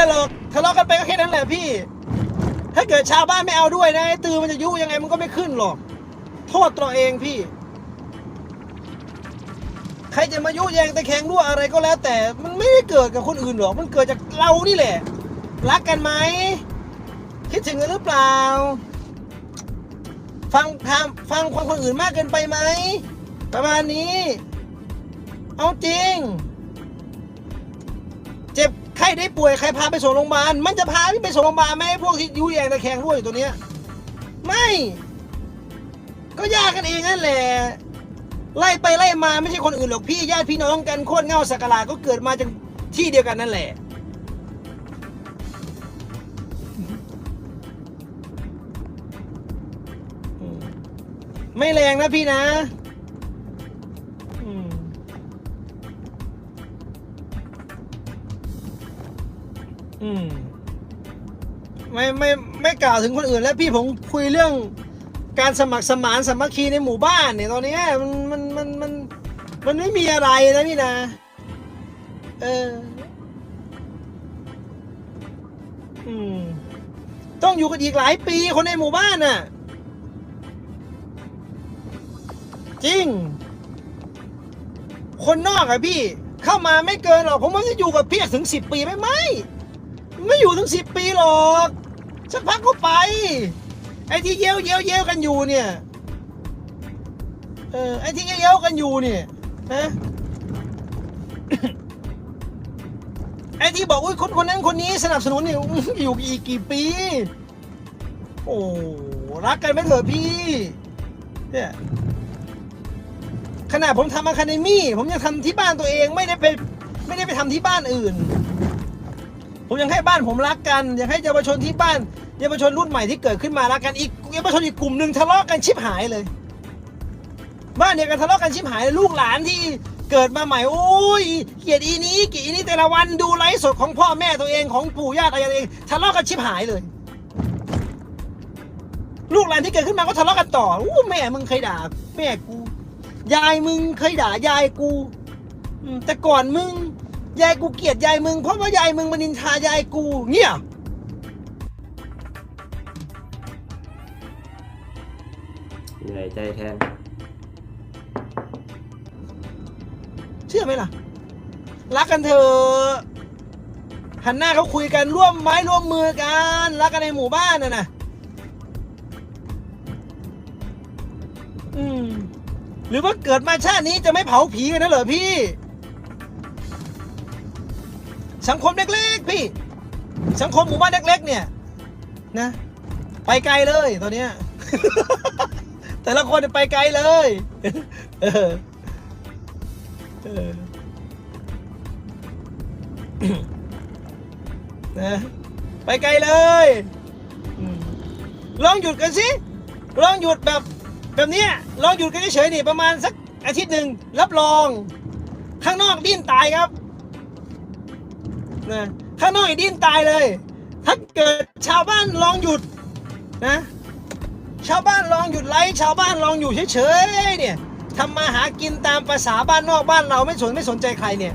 อะไรหรอกทะเลาะกันไปก็แค่นั้นแหละพี่ ถ้าเกิดชาวบ้านไม่เอาด้วยนะไอ้ตือมันจะยุยังไงมันก็ไม่ขึ้นหรอก โทษตัวเองพี่ ใครจะมายุแยงตะแคงรั่วอะไรก็แล้ว แต่มันไม่ได้เกิดกับคนอื่นหรอก มันเกิดจากเรานี่แหละ รักกันไหมคิดถึงกันหรือเปล่า ฟังทำฟังคนคนอื่นมากเกินไปไหมประมาณนี้ เอาจริง เจ็บได้ป่วยใครพาไปส่งโรงพยาบาลมันจะพาพี่ไปส่งโรงพยาบาลไหมพวกที่ยุแยงตะแคงรั่วอยู่ตัวเนี้ยไม่ ก็ยากกันเองนั่นแหละไล่ไปไล่มาไม่ใช่คนอื่นหรอกพี่ญาติพี่น้องกันโคตรเง่าสักกาก็เกิดมาจากที่เดียวกันนั่นแหละไม่แรงนะพี่นะ อืม ไม่ไม่ไม่กล่าวถึงคนอื่นแล้วพี่ผมคุยเรื่อง การสมัครสมานสามัคคีในหมู่บ้านเนี่ยตอนเนี้ยมันมันมันมันมันไม่มีอะไรนะพี่นะเออ อืม ต้องอยู่กันอีกหลายปีคนในหมู่บ้านน่ะ จริง คนนอกอะพี่ เข้ามาไม่เกินหรอก ผมว่าจะอยู่กับพี่ถึงสิบปีไหมไหม ไม่อยู่ถึงสิบปีหรอกสักพักก็ไป ไอ้ที่เย้ยวเย้ยวเย้ยวกันอยู่เนี่ยเออไอ้ที่เย้ยวเย้ยวกันอยู่เนี่ยนะไอ้ที่บอกอุ้ยคนคนนั้นคนนี้สนับสนุนเนี่ยอื้ออยู่อีกกี่ปี โอ้รักกันไม่เถอะพี่เนี่ยขนาดผมทำอะคาเดมี่ผมยังทำที่บ้านตัวเองไม่ได้ไปไม่ได้ไปทำที่บ้านอื่น ผมยังให้บ้านผมรักกันอยากให้เยาวชนที่บ้านเยาวชนรุ่นใหม่ที่เกิดขึ้นมารักกันอีกเยาวชนอีกกลุ่มหนึ่งทะเลาะกันชิบหายเลย บ้านเนี่ยกันทะเลาะกันชิบหายลูกหลานที่เกิดมาใหม่โอ้ยเกียดอีนี้เกียดอีนี้แต่ละวันดูไลฟ์สดของพ่อแม่ตัวเองของปู่ย่าตายายตัวเองทะเลาะกันชิบหายเลย ลูกหลานที่เกิดขึ้นมาก็ทะเลาะกันต่ออู้แม่มึงเคยด่า แม่กู ยายมึงเคยด่ายายกูแต่ก่อนมึง ยายกูเกลียดยายมึงเพราะว่ายายมึงมานินทายายกูเงี้ยเหนื่อยใจแทน เชื่อไหมล่ะ รักกันเถอะหันหน้าเขาคุยกันร่วมไม้ร่วมมือกัน รักกันในหมู่บ้านน่ะนะอืม หรือว่าเกิดมาชาตินี้จะไม่เผาผีกันนะเหรอพี่ สังคมเล็กๆ พี่ สังคมหมู่บ้านเล็ก ๆ เนี่ย นะ ไปไกลเลยตอนเนี้ย แต่ละคนไปไกลเลยเออเออนะไปไกลเลยลองหยุดกันสิลองหยุดแบบแบบนี้ลองหยุดกันเฉยๆนี่ประมาณสักอาทิตย์หนึ่งรับรอง ข้างนอกดิ้นตายครับ นะข้างนอกอีกดิ้นตายเลย ถ้าเกิดชาวบ้านลองหยุดนะ ชาวบ้านลองหยุดไลฟ์ชาวบ้านลองอยู่เฉยๆเนี่ยทำมาหากินตามภาษาบ้านนอกบ้านเราไม่สนไม่สนใจใครเนี่ย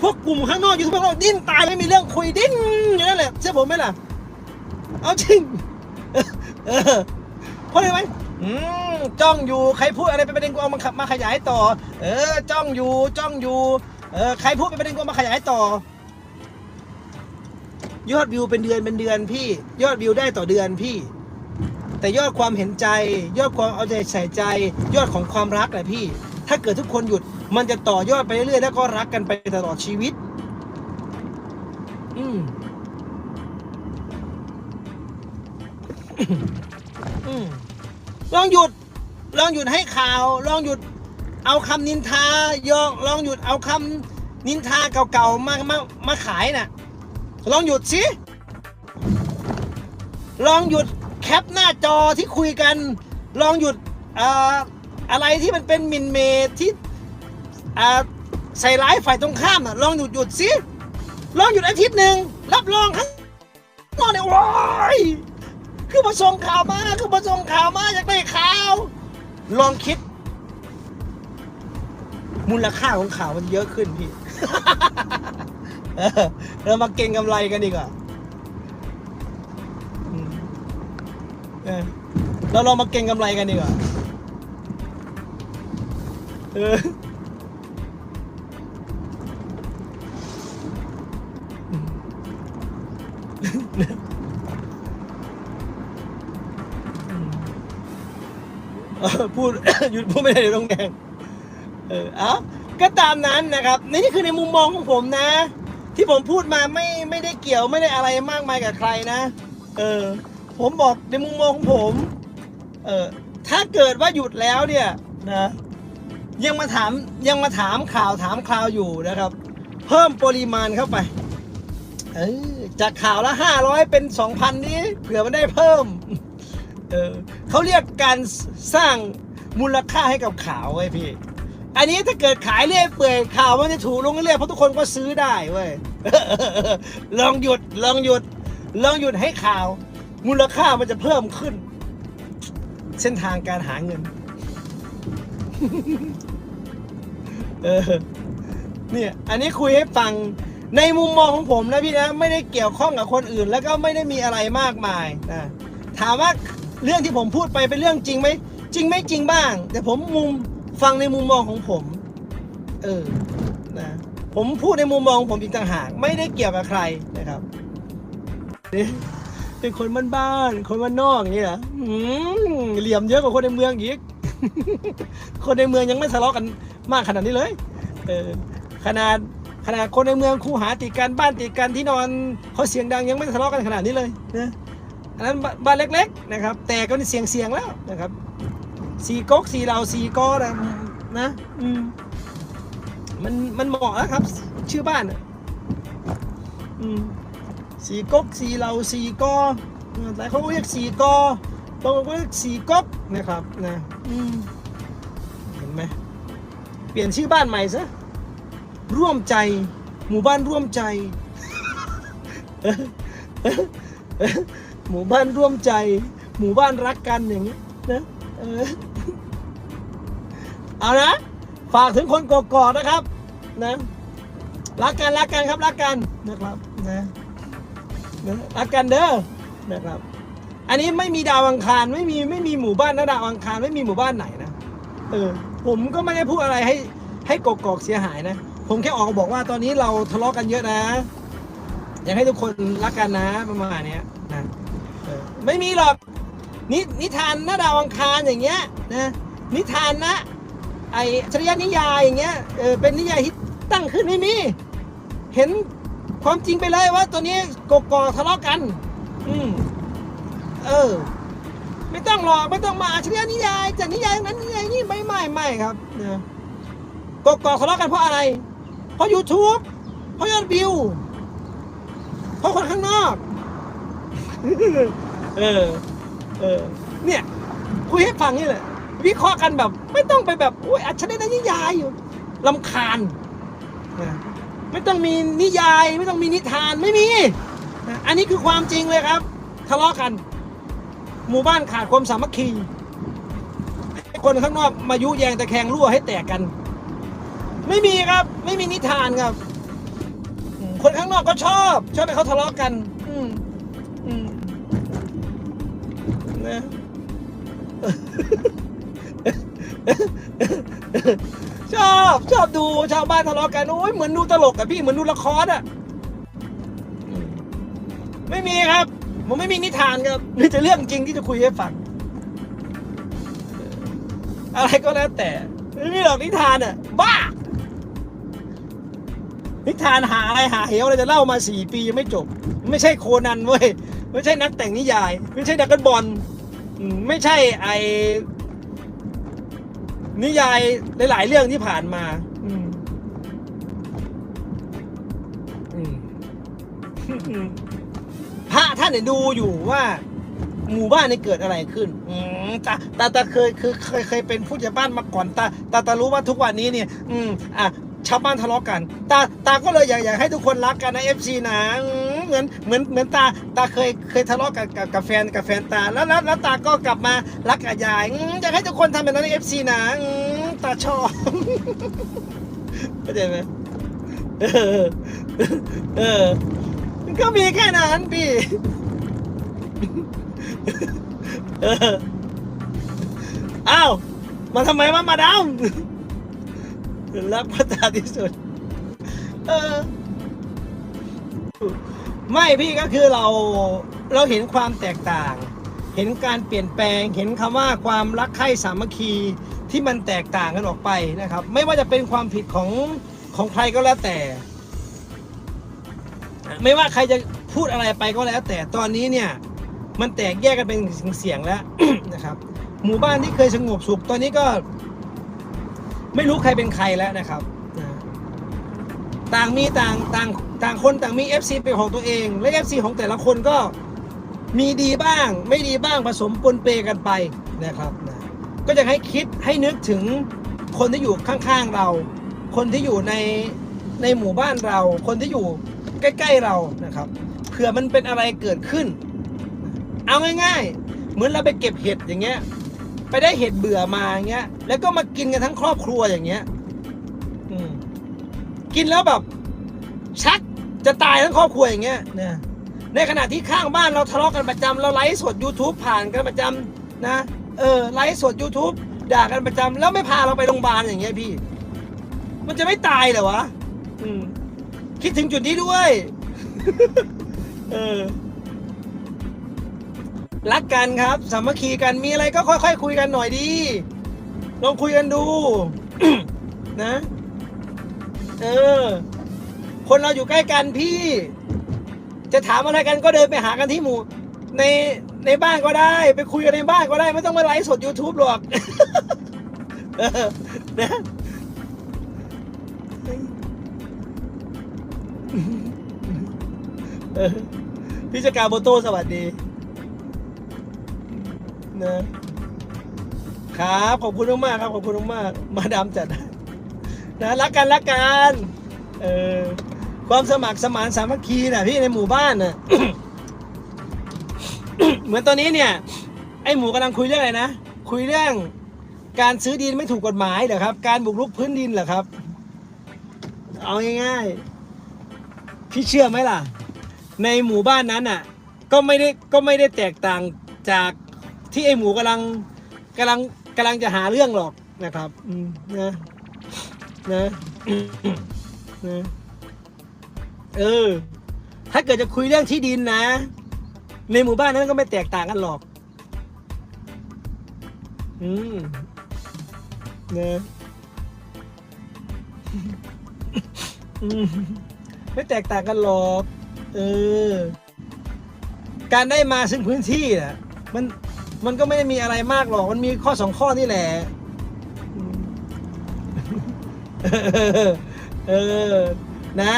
พวกกลุ่มข้างนอกอยูทูบเบอร์ข้างนอกดิ้นตายไม่มีเรื่องคุยดิ้นอยู่นั่นแหละเชื่อผมไหมล่ะ เอาจริงเออเพราะอะไรไหมอืมจ้องอยู่ใครพูดอะไรเป็นประเด็นกูเอามาขับมาขยายต่อ เออจ้องอยู่จ้องอยู่ เออใครพูดเป็นประเด็นกูเอามาขยายต่อ ยอดวิวเป็นเดือนเป็นเดือนพี่ ยอดวิวได้ต่อเดือนพี่ แต่ยอดความเห็นใจ ยอดความเอาใจใส่ใจ ยอดของความรักแหละพี่ ถ้าเกิดทุกคนหยุดมันจะต่อยอดไปเรื่อยๆแล้วก็รักกันไปตลอดชีวิต อืมอืมลองหยุด ลองหยุดให้ข่าว ลองหยุด เอาคำนินทายองลองหยุดเอาคำนินทาเก่าๆมามามาขายน่ะ ลองหยุดสิลองหยุดแคปหน้าจอที่คุยกัน ลองหยุดเอ่อะไรที่มันเป็นมินเมทที่ใส่ร้ายฝ่ายตรงข้ามอะลองหยุดหยุดสิลองหยุดอาทิตย์หนึ่งรับรองครับนอนเนี่ยโอ้ยคือมาส่งข่าวมาคือมาส่งข่าวมาอยากได้ข่าว ลองคิด มูลค่าของข่าวมันเยอะขึ้นพี่ เรามาเก่งกำไรกันดีกว่าเราลองมาเก่งกำไรกันดีกว่าเออพูดหยุดพูดไม่ได้เดี๋ยวต้องแดงเออเอาก็ตามนั้นนะครับ นี่คือในมุมมองของผมนะ ที่ผมพูดมาไม่ไม่ได้เกี่ยวไม่ได้อะไรมากมายกับใครนะ เออ ผมบอกในมุมมองของผม เออถ้าเกิดว่าหยุดแล้วเนี่ยนะยังมาถามยังมาถามข่าวถามข่าวอยู่นะครับ เพิ่มปริมาณเข้าไปเออจากข่าวละห้าร้อยเป็นสองพันนี้เผื่อมันได้เพิ่ม เออเขาเรียกการสร้างมูลค่าให้กับข่าวไว้พี่ อันนี้ถ้าเกิดขายเรื่อยเปื่อยข่าวมันจะถูกลงเรื่อยๆเพราะทุกคนก็ซื้อได้เว้ยลองหยุดลองหยุดลองหยุดให้ข่าว มูลค่ามันจะเพิ่มขึ้น เส้นทางการหาเงินเออเนี่ยอันนี้คุยให้ฟังในมุมมองของผมนะพี่นะไม่ได้เกี่ยวข้องกับคนอื่น แล้วก็ไม่ได้มีอะไรมากมายนะถามว่าเรื่องที่ผมพูดไปเป็นเรื่องจริงไหมจริงไม่จริงบ้าง แต่ผมมุม ฟังในมุมมองของผม เออนะผมพูดในมุมมองของผมอีกต่างหาก ไม่ได้เกี่ยวกับใครนะครับเป็นคนบ้านๆคนบ้านนอกอย่างนี้เหรอเหลี่ยมเยอะกว่าคนในเมืองอีกคนในเมืองยังไม่ทะเลาะกันมากขนาดนี้เลย เออขนาดขนาดคนในเมืองคู่หาติดกันบ้านติดกันที่นอนเขาเสียงดังยังไม่ทะเลาะกันขนาดนี้เลยนะอันนั้นบ้านเล็ก ๆ นะครับ แต่ก็เสียงเสียงๆแล้วนะครับ สี่ก๊กสี่เหล่าสี่กอนะนะอืมมันมันเหมาะแล้วครับ ชื่อบ้านอะอืมสี่ก๊กสี่เหล่าสี่กอหลายคนเรียกสี่กอบางคนก็เรียกสี่ก๊กนะครับนะอืมเห็นไหมเปลี่ยนชื่อบ้านใหม่ซะร่วมใจ หมู่บ้านร่วมใจหมู่บ้านร่วมใจ หมู่บ้านรักกันอย่างนี้นะ เออเอานะ ฝากถึงคนกกอกนะครับ นะรักกันรักกันครับรักกันนะครับนะรักกันเด้อนะครับ อันนี้ไม่มีดาวอังคารไม่มีไม่มีหมู่บ้านนะดาวอังคารไม่มีหมู่บ้านไหนนะเออผมก็ไม่ได้พูดอะไรให้ให้กกอกเสียหายนะ ผมแค่ออกบอกว่าตอนนี้เราทะเลาะกันเยอะนะ อยากให้ทุกคนรักกันนะประมาณนี้นะออไม่มีหรอก นินิทานหน้าดาวอังคารอย่างเงี้ยนะนิทานนะไออัจฉริยนิยายอย่างเงี้ยเออเป็นนิยายที่ตั้งขึ้นไม่มีเห็นความจริงไปเลยว่าตัวนี้กกอกทะเลาะกัน อืมเออ ไม่ต้องหรอกไม่ต้องมาอัจฉริยนิยายจากนิยายนั้นนิยายนี้ไม่ไม่ไม่ครับนะกกอกทะเลาะกันเพราะอะไร เพราะ YouTube เพราะยอดวิวเพราะคนข้างนอก เออ เออ เนี่ย คุยให้ฟังนี่แหละ วิเคราะห์กันแบบ ไม่ต้องไปแบบโอ้ยอัจฉริยะนิยายอยู่ลำคาญนะไม่ต้องมีนิยาย ไม่ต้องมีนิทานไม่มีนะอันนี้คือความจริงเลยครับ ทะเลาะกัน หมู่บ้านขาดความสามัคคีคนข้างนอกมายุแยงตะแคงรั่วให้แตกกัน ไม่มีครับ ไม่มีนิทานครับ คนข้างนอกก็ชอบ ชอบให้เขาทะเลาะกัน นะชอบชอบดูชาวบ้านทะเลาะกันโอ้ยเหมือนดูตลกอะพี่เหมือนดูละครอะอืมไม่มีครับ ผมไม่มีนิทานครับมีแต่เรื่องจริงที่จะคุยให้ฟังเอออะไรก็แล้วแต่ไม่มีหรอกนิทานอะบ้า นิทานหาอะไรหาเหวอะไรจะเล่ามาสี่ปียังไม่จบ ไม่ใช่โคนันเว้ยไม่ใช่นักแต่งนิยาย ไม่ใช่ดักกันบอลอืม ไม่ใช่ไอนิยายหลาย ๆ เรื่องที่ผ่านมา อืมอืมพระท่านเนี่ยดูอยู่ว่า หมู่บ้านนี้เกิดอะไรขึ้น อืมตาตาตาเคยคือเคยเคยเป็นผู้ใหญ่บ้านมาก่อนตาตาตารู้ว่าทุกวันนี้เนี่ย อืมอะชาวบ้านทะเลาะกัน ตาตาก็เลยอยากอยากให้ทุกคนรักกันนะเอฟซีนะอืม เหมือนเหมือนเหมือนตาตาเคยเคยทะเลาะกับกับกับแฟนกับแฟนตาแล้วแล้วแล้วตาก็กลับมารักกับยายอืมอยากให้ทุกคนทำแบบนั้นในเอฟซีนะอืมตาชอบ เข้าใจไหมเออเออก็มีแค่นั้นพี่เอออ้าวมาทำไมวะมาดามรักพระตาที่สุด เออ ไม่พี่ก็คือเราเราเห็นความแตกต่าง เห็นการเปลี่ยนแปลง เห็นคำว่าความรักใคร่สามัคคีที่มันแตกต่างกันออกไปนะครับ ไม่ว่าจะเป็นความผิดของของใครก็แล้วแต่ ไม่ว่าใครจะพูดอะไรไปก็แล้ว แต่ตอนนี้เนี่ยมันแตกแยกกันเป็นเสียงแล้วนะครับ หมู่บ้านที่เคยสงบสุขตอนนี้ก็ ไม่รู้ใครเป็นใครแล้วนะครับต่างมีต่างต่าง ต่างคนต่างมี FC เป็นของตัวเอง และ FC ของแต่ละคนก็มีดีบ้าง ไม่ดีบ้างผสมปนเปกันไปนะครับนะก็จะให้คิดให้นึกถึงคนที่อยู่ข้างๆเรา คนที่อยู่ในในหมู่บ้านเรา คนที่อยู่ใกล้ ๆเรานะครับเผื่อมันเป็นอะไรเกิดขึ้น เอาง่าย ๆ เหมือนเราไปเก็บเห็ดอย่างเงี้ยไปได้เห็ดเบื่อมาอย่างเงี้ย แล้วก็มากินกันทั้งครอบครัวอย่างเงี้ยกินแล้วแบบชัก จะตายทั้งครอบครัวอย่างเงี้ยนะในขณะที่ข้างบ้านเราทะเลาะกันประจำเราไลฟ์สด YouTube ผ่านกันประจำนะเออไลฟ์สด YouTube ด่ากันประจำแล้วไม่พาเราไปโรงพยาบาลอย่างเงี้ยพี่ มันจะไม่ตายเหรอวะอืมคิดถึงจุดนี้ด้วย เออรักกันครับสามัคคีกันมีอะไรก็ค่อยๆคุยกันหน่อยดีลองคุยกันดู นะ เออ คนเราอยู่ใกล้กันพี่ จะถามอะไรกันก็เดินไปหากันที่หมู่ ในในบ้านก็ได้ ไปคุยกันในบ้านก็ได้ไม่ต้องมาไลฟ์สด YouTube หรอกนะพี่จกาโบโต้สวัสดีนะครับขอบคุณมากๆครับขอบคุณมากๆมาดามจัดนะรักกันรักกันเออ ความสมัครสมานสามัคคีนะพี่ในหมู่บ้านน่ะเหมือนตอนนี้เนี่ย ไอ้หมูกำลังคุยเรื่องอะไรนะ คุยเรื่องการซื้อดินไม่ถูกกฎหมายเหรอครับ การบุกรุกพื้นดินเหรอครับ เอาง่ายๆ พี่เชื่อไหมล่ะ ในหมู่บ้านนั้นอะ ก็ไม่ได้ก็ไม่ได้แตกต่างจากที่ไอ้หมูกำลังกำลังกำลังจะหาเรื่องหรอกนะครับนะนะนะ เออ ถ้าเกิดจะคุยเรื่องที่ดินนะ ในหมู่บ้านนั้นก็ไม่แตกต่างกันหรอก อืมเนะอืมไม่แตกต่างกันหรอก เออ การได้มาซึ่งพื้นที่น่ะ มัน มันก็ไม่ได้มีอะไรมากหรอก มันมีข้อสองข้อนี่แหละ เออ นะ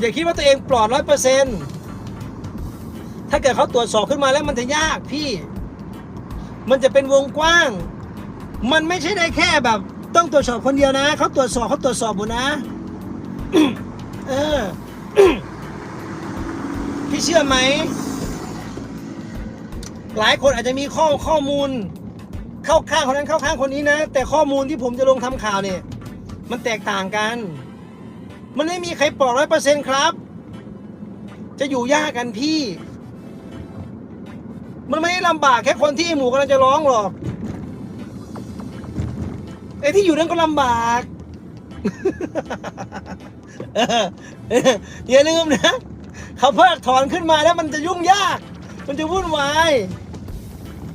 อย่าคิดว่าตัวเองปลอดร้อยเปอร์เซ็นถ้าเกิดเขาตรวจสอบขึ้นมาแล้วมันจะยากพี่ มันจะเป็นวงกว้าง มันไม่ใช่ได้แค่แบบ ต้องตรวจสอบคนเดียวนะ เขาตรวจสอบเขาตรวจสอบหมดนะ เออ พี่เชื่อไหม หลายคนอาจจะมีข้อข้อมูล เข้าข้างคนนั้นเข้าข้างคนนี้นะ แต่ข้อมูลที่ผมจะลงทำข่าวเนี่ย มันแตกต่างกัน มันไม่มีใครปลอดร้อยเปอร์เซ็นต์ครับ จะอยู่ยากกันพี่ มันไม่ได้ลำบากแค่คนที่หมูกำลังจะร้องหรอกไอ้ที่อยู่นั่นก็ลำบากเออเอออย่าลืมนะเขาเพิกถอนขึ้นมาแล้วมันจะยุ่งยาก มันจะวุ่นวาย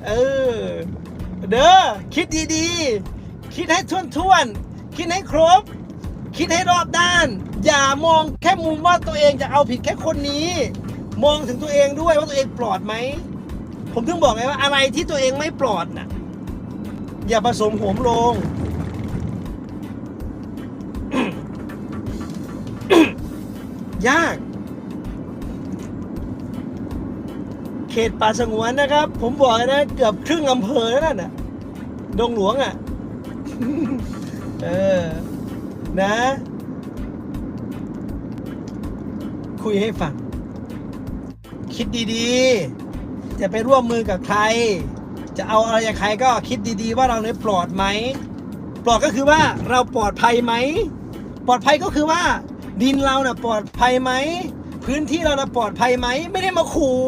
เออ เด้อ คิดดีๆ คิดให้ท่วนๆ คิดให้ครบ คิดให้รอบด้าน อย่ามองแค่มุมว่าตัวเองจะเอาผิดแค่คนนี้ มองถึงตัวเองด้วยว่าตัวเองปลอดไหม ผมถึงบอกไงว่าอะไรที่ตัวเองไม่ปลอดน่ะ อย่าผสมโหมลง ยาก เขตป่าสงวนนะครับ ผมบอกเลยนะเกือบครึ่งอำเภอแล้วนั่นน่ะ ดงหลวงอะ เออ นะ คุยให้ฟัง คิดดีๆ จะไปร่วมมือกับใคร จะเอาอะไรจากใครก็คิดดีๆ ว่าเราเนี่ยปลอดไหม ปลอดก็คือว่าเราปลอดภัยไหม ปลอดภัยก็คือว่า ดินเราน่ะปลอดภัยไหม พื้นที่เราน่ะปลอดภัยไหม ไม่ได้มาขู่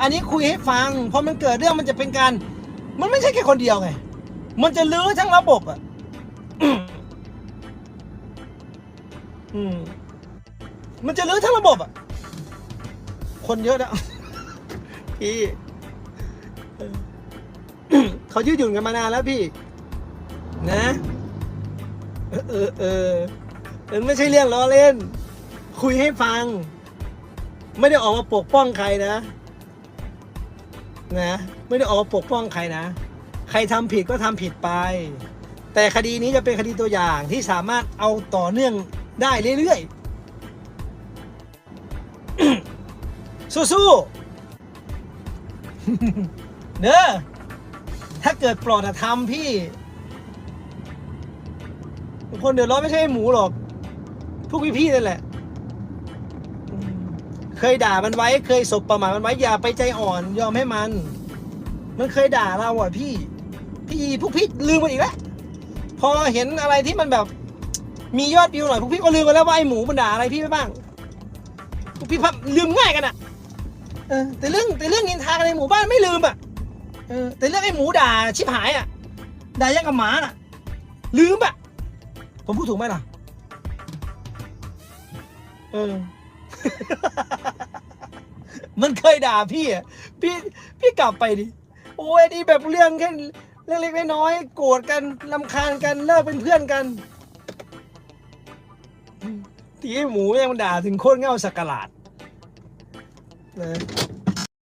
อันนี้คุยให้ฟัง เพอมันเกิดเรื่องมันจะเป็นการ มันไม่ใช่แค่คนเดียวไง มันจะลื้อทั้งระบบอะ อืม มันจะลื้อทั้งระบบอะ คนเยอะนะ พี่เออเขายืดหยุ่นกันมานานแล้วพี่ นะ เออเออเออมันไม่ใช่เรื่องล้อเล่น คุยให้ฟัง ไม่ได้ออกมาปกป้องใครนะ นะ ไม่ได้ออกมาปกป้องใครนะ ใครทำผิดก็ทำผิดไป แต่คดีนี้จะเป็นคดีตัวอย่างที่สามารถเอาต่อเนื่อง ได้เรื่อยๆ สู้ๆ เนอะถ้าเกิดปลอดธรรมพี่ คนเดือดร้อนไม่ใช่หมูหรอก พวกพี่ๆนั่นแหละ เคยด่ามันไว้ เคยสบประมาทมันไว้ อย่าไปใจอ่อนยอมให้มัน มันเคยด่าเราอะพี่ พี่พวกพี่ลืมมันอีกแล้ว พอเห็นอะไรที่มันแบบ มียอดวิวหน่อยพวกพี่ก็ลืมไปแล้วว่าไอ้หมูมันด่าอะไรพี่ไปบ้างพวกพี่พับลืมง่ายกันอะเออแต่เรื่องแต่เรื่องนินทากันในหมู่บ้านไม่ลืมอะเออแต่เรื่องไอ้หมูด่าชิบหายอะด่ายังกับหมาน่ะ ลืมอะผมพูดถูกไหมล่ะเออมันเคยด่าพี่อะพี่พี่กลับไปดิโอ้ยนี่แบบเรื่องแค่เรื่องเล็กน้อยโกรธกันลำคาญกันเลิกเป็นเพื่อนกัน ทีไอ้หมูยังมันด่าถึงโคตรเง่าสักกะหลาดนะ